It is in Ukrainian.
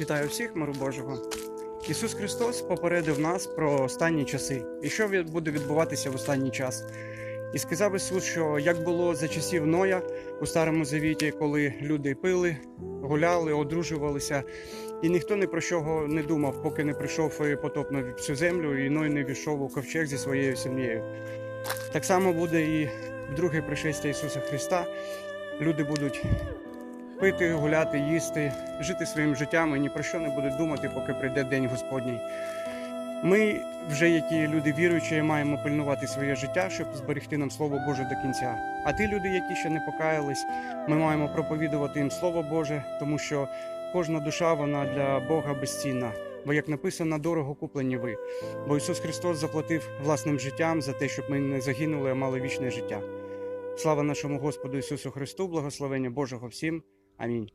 Вітаю всіх, миру Божого. Ісус Христос попередив нас про останні часи і що буде відбуватися в останній час. І сказав Ісус, що як було за часів Ноя у Старому Завіті, коли люди пили, гуляли, одружувалися, і ніхто ні про що не думав, поки не прийшов потоп на всю землю, і Ной не війшов у ковчег зі своєю сім'єю. Так само буде і друге пришестя Ісуса Христа. Люди будуть пити, гуляти, їсти, жити своїм життям і ні про що не будуть думати, поки прийде День Господній. Ми, вже які люди віруючі, маємо пильнувати своє життя, щоб зберегти нам Слово Боже до кінця. А ті люди, які ще не покаялись, ми маємо проповідувати їм Слово Боже, тому що кожна душа вона для Бога безцінна. Бо як написано, дорого куплені ви. Бо Ісус Христос заплатив власним життям за те, щоб ми не загинули, а мали вічне життя. Слава нашому Господу Ісусу Христу, благословення Божого всім. I mean,